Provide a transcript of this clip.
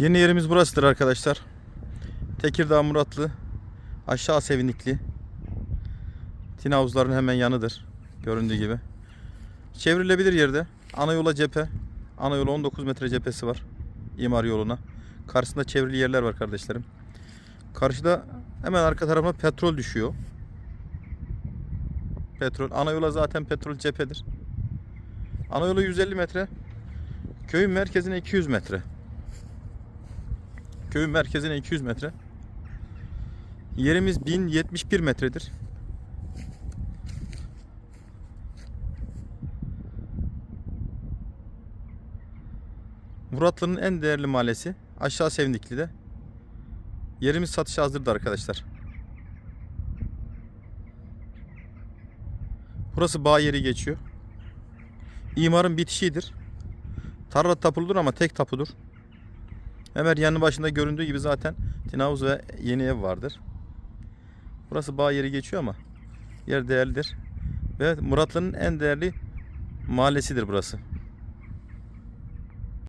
Yeni yerimiz burasıdır arkadaşlar. Tekirdağ Muratlı. Aşağı Sevinlikli. Tin havuzların hemen yanıdır. Göründüğü gibi. Çevrilebilir yerde. Ana yola cephe. Ana yola 19 metre cephesi var. İmar yoluna. Karşısında çevrili yerler var kardeşlerim. Karşıda hemen arka tarafına petrol düşüyor. Petrol. Ana yola zaten petrol cephedir. Ana yola 150 metre. Köyün merkezine 200 metre. Köyün merkezine 200 metre. Yerimiz 1071 metredir. Muratlı'nın en değerli mahallesi aşağı Sevindikli'de. Yerimiz satışa hazırdı arkadaşlar. Burası bağ yeri geçiyor. İmarın bitişidir. Tarla tapuludur ama tek tapudur. Hemen yanı başında göründüğü gibi zaten tinavuz ve yeni ev vardır. Burası bağ yeri geçiyor ama yer değerlidir. Ve Muratlı'nın en değerli mahallesidir burası.